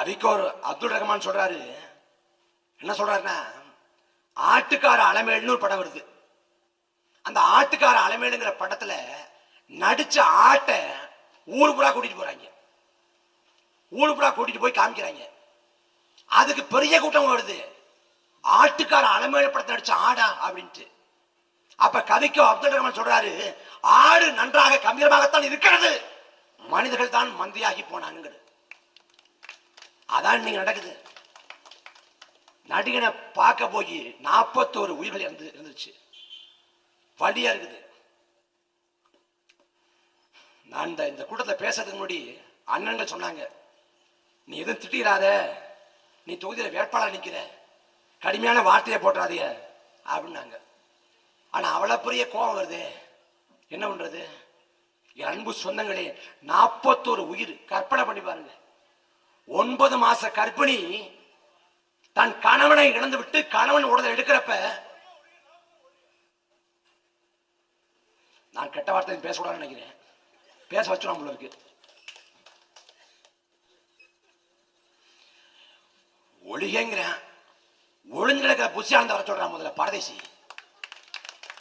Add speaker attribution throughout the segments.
Speaker 1: கவிக்கோர் அப்துல் ரஹ்மான் சொல்றாரு. என்ன சொல்றாருன்னா ஆட்டுக்கார அலமேலுன்னு ஒரு படம் வருது. அந்த ஆட்டுக்கார அலமேலுங்கிற படத்துல நடிச்ச ஆட்டை ஊரு புறா கூட்டிட்டு போறாங்க. ஊரு புறா கூட்டிட்டு போய் காமிக்கிறாங்க. அதுக்கு பெரிய கூட்டம் வருது. ஆட்டுக்கார அலமேலு படத்தை நடிச்ச ஆடா அப்படின்ட்டு. அப்ப கவிக்கோ அப்துல் ரஹ்மான் சொல்றாரு ஆடு நன்றாக கம்பீரமாகத்தான் இருக்கிறது. மனிதர்கள் தான் மந்தியாகி போனாங்க அதான் நீங்க நடக்குது. நடிகனை பார்க்க போய் நாற்பத்தோரு உயிர்கள் இருந்து இருந்துச்சு வழியா இருக்குது. நான் இந்த இந்த கூட்டத்தை பேசுறதுக்கு முன்னாடி அண்ணன்கள் சொன்னாங்க நீ எதுவும் திட்டிடாத. நீ தொகுதியில் வேட்பாளர் நிற்கிற கடுமையான வார்த்தையை போட்டுறாதீங்க அப்படின்னாங்க. ஆனால் அவ்வளோ பெரிய கோபம் வருது. என்ன பண்ணுறது என் அன்பு சொந்தங்களே நாற்பத்தோரு உயிர் கற்பனை பண்ணி பாருங்கள் ஒன்பது மாச கர்ப்பிணி தன் கணவனை இழந்து விட்டு கணவன் உடலை எடுக்கிறப்ப நான் கெட்ட வார்த்தை பேசக்கூடாதுன்னு நினைக்கிறேன். பேச வச்சிடும் நம்மள இருக்கு. ஒளிகங்கிறேன் ஒளிஞ்சு கிடக்கிற ஆனந்த வர சொல்றான் முதல்ல பரதேசி.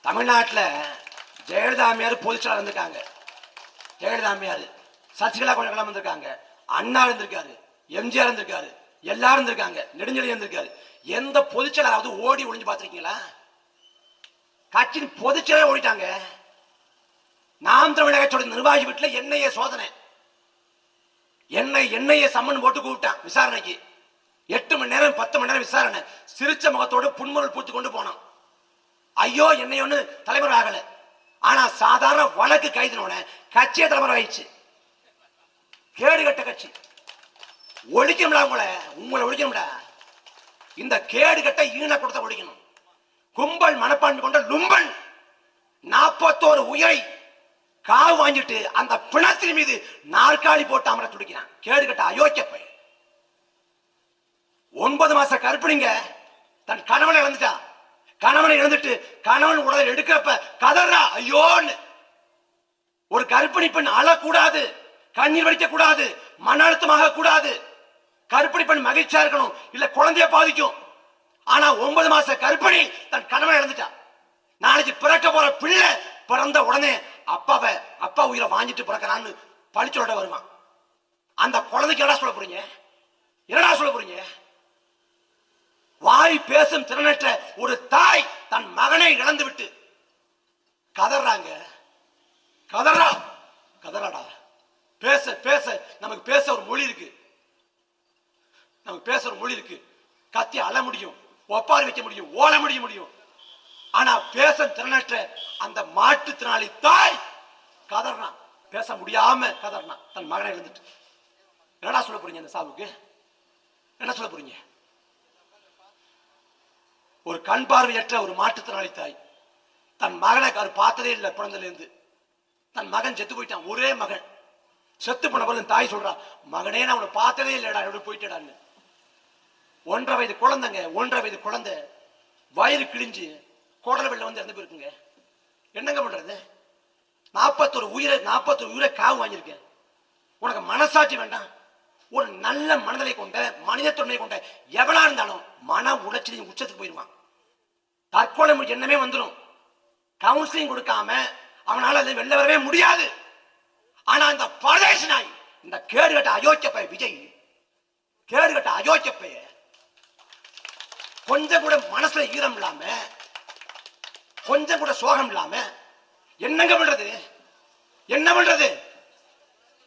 Speaker 1: தமிழ்நாட்டுல ஜெயலலிதா அம்மையார் பொதுச்செயலாளர் இருந்திருக்காங்க. ஜெயலலிதா அம்மையார். சசிகலா கொஞ்சம் கிளம்ப இருந்திருக்காங்க அண்ணா இருந்திருக்காரு. எம்ஜிஆர் இருந்திருக்காரு எல்லாரும் இருந்திருக்காங்க நெடுஞ்செழியன் இருந்திருக்காரு. எந்த பொதுச்செயலாவது ஓடி ஒளிஞ்சு பார்த்துருக்கீங்களா? கட்சியின் பொதுச்செயலே ஓடிட்டாங்க. நாம் தமிழக கட்சியோட நிர்வாகி வீட்டில் என்னைய சோதனை. என்னை என்னைய சம்மன் போட்டு கூப்பிட்டான் விசாரணைக்கு. எட்டு மணி நேரம் பத்து மணி நேரம் விசாரணை. சிரிச்ச முகத்தோடு புன்முறல் பூத்து கொண்டு போனான். ஐயோ என்னை ஒன்று தலைவர் ஆகல. ஆனா சாதாரண வழக்கு கைதினோட கட்சியே தலைவர் ஆயிடுச்சு கேடு கட்ட கட்சி. ஒழிக்கணும்டா உங்களை. உங்களை ஒழிக்கணும்டா. இந்த கேடு கட்ட ஈன கொடுத்த ஒழிக்கணும். கும்பல் மனப்பான்மை கொண்ட லும்பல் நாற்பத்தோரு உயிரை காவு வாங்கிட்டு அந்த பிணத்தின் மீது நாற்காலி போட்டு அமர துடிக்கிறான். கேடு கட்ட அயோக்கிய பையன். ஒன்பது மாச கற்பிணிங்க தன் கணவனை இழந்துட்டா கணவனை இழந்துட்டு கணவன் உடலை எடுக்கிறப்ப கதறா ஐயோன்னு. ஒரு கர்ப்பிணி பெண் அழக்கூடாது கண்ணீர் வடிக்க கூடாது மன அழுத்தமாக கூடாது கர்ப்பிணி மகிழ்ச்சியா இருக்கணும். இல்ல குழந்தைய பாதிக்கும். ஆனா ஒன்பது மாச கர்ப்பிணி தன் கணவன் இழந்துட்டா. நாளைக்கு பிறக்க போற பிள்ளை பிறந்த உடனே அப்பாவை அப்பா உயிரை வாங்கிட்டு பிறக்கிறான்னு பழிச்சோட வருவான். அந்த குழந்தைக்கு என்னடா சொல்ல போறீங்க? என்னடா சொல்ல போறீங்க? வாய் பேசும் திறனற்ற ஒரு தாய் தன் மகனை இழந்து விட்டு கதறாங்க கதறா கதறாடா பேச பேச நமக்கு பேச ஒரு மொழி இருக்கு நமக்கு பேச ஒரு மொழி இருக்கு கத்தி அழ முடியும் ஒப்பாரி வைக்க முடியும் ஓட முடிய முடியும். ஆனா பேச திறனற்ற அந்த மாற்றுத்திறனாளி தாய் கதறான் பேச முடியாம கதறான் தன் மகனை இழந்துட்டு. என்னடா சொல்ல போறீங்க அந்த சாவுக்கு? என்ன சொல்ல போறீங்க? ஒரு கண் பார்வையற்ற ஒரு மாற்றுத்திறனாளி தாய். தன் மகனை அவர் பார்த்ததே இல்லை பிறந்தல இருந்து தன் மகன் செத்து போயிட்டான். ஒரே மகன். செத்து போன பிறகு தாய் சொல்றா மகனே நான் அவனை பார்த்ததே இல்லடா எப்படி போயிட்டடான்னு. ஒன்றரை வயது குழந்தைங்க ஒன்றரை வயது குழந்தை வயிறு கிழிஞ்சு குடல வெள்ள வந்து இறந்து போயிருக்குங்க. என்னங்க பண்றது? நாற்பத்தொரு உயிரை நாற்பத்தொரு உயிரை காவு வாங்கியிருக்கேன். உனக்கு மனசாட்சி வேண்டாம். ஒரு நல்ல மனநிலை கொண்ட மனிதத்தன்மை கொண்ட எவனா இருந்தாலும் மன உளைச்சலின் உச்சத்துக்கு போயிருவான் தற்கொலை எண்ணமே வந்துடும் கவுன்சிலிங் கொடுக்காம அவனால அது வெளில வரவே முடியாது. ஆனா இந்த பரதேசி நாய் இந்த கேடு கட்ட அயோக்கிய பைய விஜய் கேடு கட்ட அயோக்கிய பையன் கொஞ்சம் கூட மனசுல ஈரம் இல்லாம கொஞ்சம் கூட சோகம் இல்லாம என்னங்க பண்றது? என்ன பண்றது?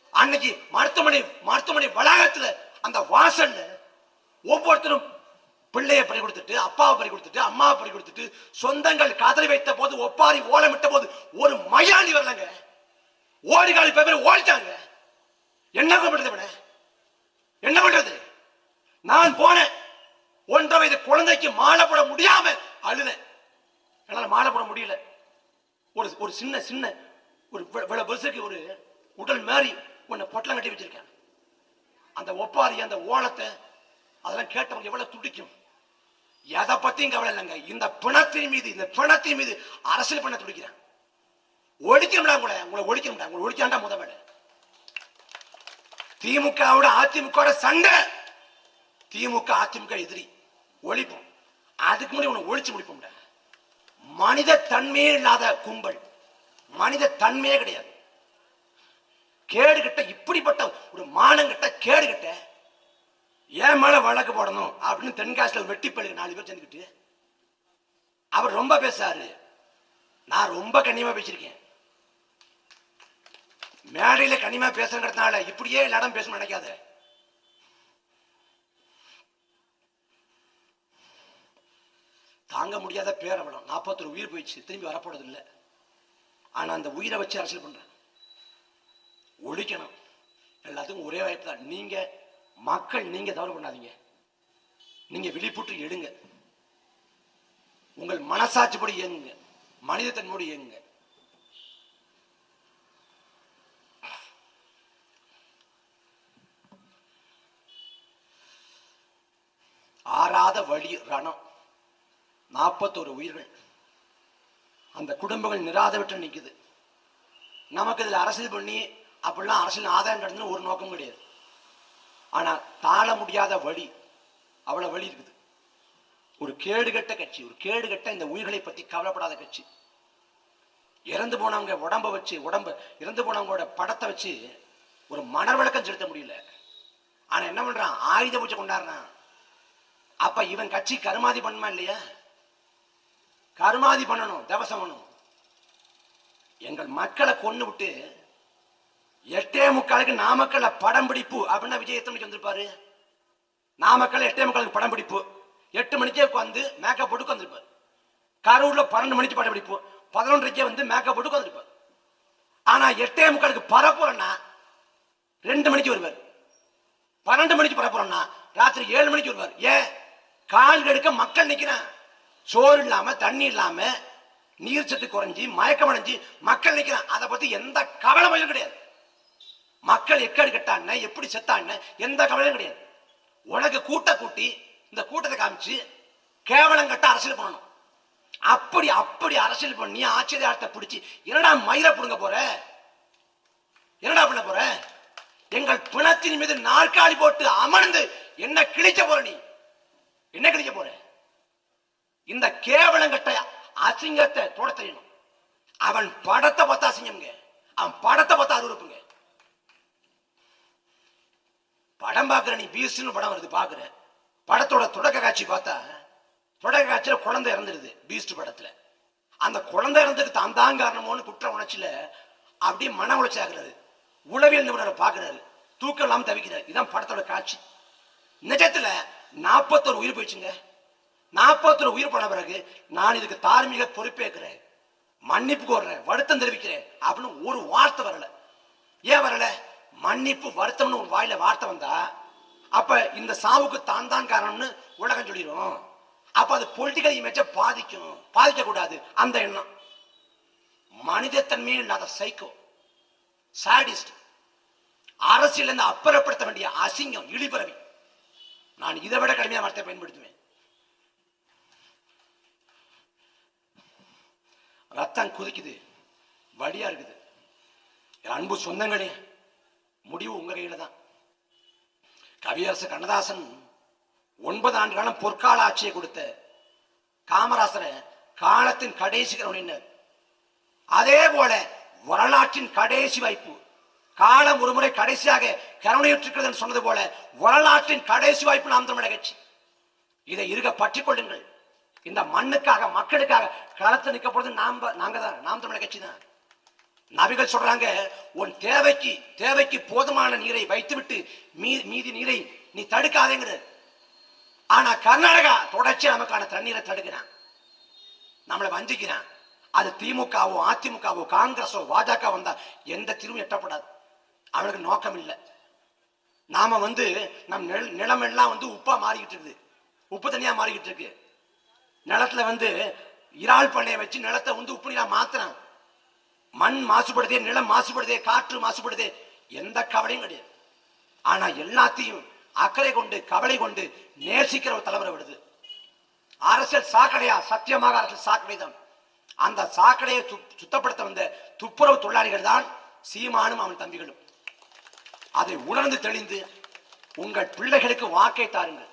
Speaker 1: அன்னைக்கு மருத்துவமனை மருத்துவமனை வளாகத்துல அந்த வாசல்ல ஒவ்வொருத்தரும் பிள்ளையை பறி கொடுத்துட்டு அப்பாவை பறி கொடுத்துட்டு அம்மாவை பறி கொடுத்துட்டு சொந்தங்கள் கதறி வைத்த போது ஒப்பாரி ஓலமிட்ட போது ஒரு மயாண்டி வரலங்க. ஓடிகாலி பேர் ஓடிட்டாங்க. என்ன பண்றது இவனை? என்ன பண்றது? நான் போனேன். ஒன்றரை வயது குழந்தைக்கு மாலை போட முடியாம அழுதேன். என்னால மாலை போட முடியல. ஒரு ஒரு சின்ன சின்ன ஒரு வி- பெருசுக்கு ஒரு உடல் மாறி உன்னை பொட்டலம் கட்டி வச்சிருக்கேன். அந்த ஒப்பாரி அந்த ஓலத்தை அதெல்லாம் கேட்டவங்க எவ்வளவு துடிக்கும். எதை பத்தியும் கவலை இல்லைங்க. இந்த பிணத்தின் மீது இந்த பிணத்தின் மீது அரசியல் பண்ண துடிக்கிறேன். ஒழிக்கணும்டா உங்களை. உங்களை ஒழிக்கணும்டா. உங்களை ஒழிக்காண்டா முத வேலை திமுகவோட அதிமுகவோட சண்டை. திமுக அதிமுக எதிரி ஒழிப்போம். அதுக்கு முன்னாடி உன்னை ஒழிச்சு முடிப்போம்டா மனித தன்மையே இல்லாத கும்பல். மனித தன்மையே கிடையாது. கேடு கிட்ட இப்படிப்பட்ட ஒரு மானங்கிட்ட கேடு கிட்ட ஏன் மேல வழக்கு போடணும்? அப்படின்னு தென்காசியில் வெட்டி பழுகு நாலு பேர் சேர்ந்துக்கிட்டு அவர் ரொம்ப பேசாரு நான் ரொம்ப கண்ணியமா பேசியிருக்கேன். மேடையில கனிமா பேசுறதுனால இப்படியே இடம் பேசணும்னு நினைக்காத. தாங்க முடியாத பேரவலம் நாற்பத்தொரு உயிர் போயிடுச்சு. திரும்பி வரப்போறது இல்லை ஆனா அந்த உயிரை வச்சு அரசியல் பண்றேன் ஒழிக்கணும். எல்லாத்துக்கும் ஒரே வாய்ப்பு தான். நீங்க மக்கள் நீங்க தவறு பண்ணாதீங்க. நீங்க விழிப்புற்று எடுங்க. உங்கள் மனசாட்சிப்படி இயங்குங்க. மனிதத்தன்மோடு இயங்குங்க. ஆறாத வழி ரணம். நாற்பத்தோரு உயிர்கள். அந்த குடும்பங்கள் நிராதவிட்டு நிற்குது நமக்கு இதில் அரசியல் பண்ணி அப்படிலாம் அரசியல் ஆதாயம் கிடைச்சுன்னு ஒரு நோக்கம் கிடையாது. ஆனால் தாழ முடியாத வழி அவ்வளோ வழி இருக்குது. ஒரு கேடுகட்ட கட்சி ஒரு கேடுகட்ட இந்த உயிர்களை பற்றி கவலைப்படாத கட்சி. இறந்து போனவங்க உடம்ப வச்சு உடம்ப இறந்து போனவங்களோட படத்தை வச்சு ஒரு மணர் விளக்கம் செலுத்த முடியல. ஆனால் என்ன பண்ணுறான் ஆயுத பூஜை கொண்டாடுறான். அப்போ இவன் கட்சி கருமாதி பண்ணுமா இல்லையா? கருமாதி பண்ணணும் தவசம் பண்ணணும். எங்கள் மக்களை கொண்டு விட்டு எட்டே முக்காலுக்கு நாமக்கல்ல படம் பிடிப்பு அப்படின்னா விஜய் எத்தனை மணிக்கு வந்திருப்பாரு? நாமக்கல்ல எட்டே முக்காலுக்கு படம் பிடிப்பு. எட்டு மணிக்கே உட்காந்து மேக்கப் போட்டு உட்காந்துருப்பாரு கரூர்ல பன்னெண்டு மணிக்கு படம் பிடிப்பு. பதினொன்றரைக்கே வந்து மேக்கப் போட்டு உட்காந்துருப்பாரு ஆனா எட்டே முக்காலுக்கு பரப்புறன்னா ரெண்டு மணிக்கு வருவார். பன்னெண்டு மணிக்கு பரப்புறோம்னா ராத்திரி ஏழு மணிக்கு வருவார். ஏன்? கால் கெடுக்க மக்கள் நிக்கிறான். சோறு இல்லாம தண்ணி இல்லாம நீர் சத்து குறைஞ்சி மயக்கம் அடைஞ்சு மக்கள் நிற்கிறான் அதை பத்தி எந்த கவலையும் கிடையாது. மக்கள் எக்கடி கட்டான எப்படி செத்தான எந்த கவலையும் கிடையாது. உனக்கு கூட்ட கூட்டி இந்த கூட்டத்தை காமிச்சு கேவலம் கட்ட அரசியல் பண்ணணும். அப்படி அப்படி அரசியல் பண்ணி ஆச்சரியத்தை பிடிச்சி என்னடா மயிரை பிடுங்க போற? என்னடா பண்ண போற? எங்கள் பிணத்தின் மீது நாற்காலி போட்டு அமர்ந்து என்ன கிழிக்க போற நீ. என்ன கிழிக்க போற? இந்த கேவலங்கட்ட அசிங்கத்தை தொட தெரியணும் அவன் படத்தை பார்த்தா அசிங்கம்ங்க. அவன் படத்தை பார்த்தா அருவருப்புங்க. படம் பார்க்குற நீ பீஸ்ட்னு படம் வருது பார்க்குற. படத்தோட தொடக்க காட்சி பார்த்தா தொடக்க காட்சியில குழந்தை இறந்துடுது பீஸ்ட் படத்துல. அந்த குழந்தை இறந்ததுக்கு தான் தான் காரணமோன்னு குற்ற உணர்ச்சியில அப்படியே மன உளைச்சி ஆகுறது. உளவியல் நிபுணரை பார்க்குறாரு. தூக்கம் இல்லாமல் தவிக்கிறார். இதான் படத்தோட காட்சி. நிஜத்துல நாற்பத்தொரு உயிர் போயிடுச்சுங்க. நாற்பத்தொரு உயிர் போன பிறகு நான் இதுக்கு தார்மீக பொறுப்பேற்கிறேன். மன்னிப்பு கோர்றேன் வருத்தம் தெரிவிக்கிறேன் அப்படின்னு ஒரு வார்த்தை வரல. ஏன் வரல? மன்னிப்பு வருத்தம்னு ஒரு வாயில வார்த்தை வந்தா அப்ப இந்த சாவுக்கு தான் தான் காரணம்னு உலகம் சொல்லிடும் அப்ப அது பொலிட்டிக்கல் இமேஜ பாதிக்கும். பாதிக்க கூடாது. அந்த எண்ணம். மனிதத்தன்மையே இல்லாத சைக்கோ சாடிஸ்ட் அரசியல் அப்புறப்படுத்த வேண்டிய அசிங்கம் இழிபரவி. நான் இதை விட கடுமையான வார்த்தை பயன்படுத்துவேன். ரத்தம் குதிக்குது. வழியா இருக்குது. என் அன்பு சொந்தங்களே முடிவு உங்க கையில தான். கவியரசு கண்ணதாசன் ஒன்பது ஆண்டு காலம் பொற்கால ஆட்சியை கொடுத்த காமராசரை காலத்தின் கடைசி கருணினர் அதே போல வரலாற்றின் கடைசி வாய்ப்பு காலம் ஒருமுறை கடைசியாக கருணையுற்றிருக்கிறது சொன்னது போல வரலாற்றின் கடைசி வாய்ப்பு நாம் தமிழக கட்சி. இதை இருக பற்றிக் கொள்ளுங்கள். இந்த மண்ணுக்காக மக்களுக்காக களத்தில் நிற்க போறது நாம நாங்க தான். நாம் தமிழக கட்சி தான். நபிகள் சொல்றாங்க உன் தேவைக்கு தேவைக்கு போதுமான நீரை வைத்துவிட்டு மீ- மீதி நீரை நீ தடுக்காதேங்கிற. ஆனா கர்நாடகா தொடர்ச்சி நமக்கான தண்ணீரை தடுக்கிறான். நம்மளை வஞ்சிக்கிறான். அது திமுகவோ அதிமுகவோ காங்கிரஸோ பாஜக வந்தா எந்த தீர்வும் எட்டப்படாது. அவனுக்கு நோக்கம் இல்லை. நாம வந்து நம் நிலமெல்லாம் வந்து உப்பா மாறிக்கிட்டு இருக்குது. உப்பு தனியா மாறிக்கிட்டு இருக்கு. நிலத்துல வந்து இறால் பண்ணைய வச்சு நிலத்தை வந்து உப்பு நீரா மாத்துறான் மண் மாசுபடுதே நிலம் மாசுபடுதே காற்று மாசுபடுதே எந்த கவலையும் கிடையாது. ஆனா எல்லாத்தையும் அக்கறை கொண்டு கவலை கொண்டு நேசிக்கிற ஒரு தலைவரை விடுது. அரசியல் சாக்கடையா? சத்தியமாக அரசியல் சாக்கடை தான். அந்த சாக்கடையை சுத்தப்படுத்த வந்த துப்புரவு தொழிலாளிகள் தான் சீமானும் அவன் தம்பிகளும். அதை உணர்ந்து தெளிந்து உங்கள் பிள்ளைகளுக்கு வாக்கை தாருங்கள்.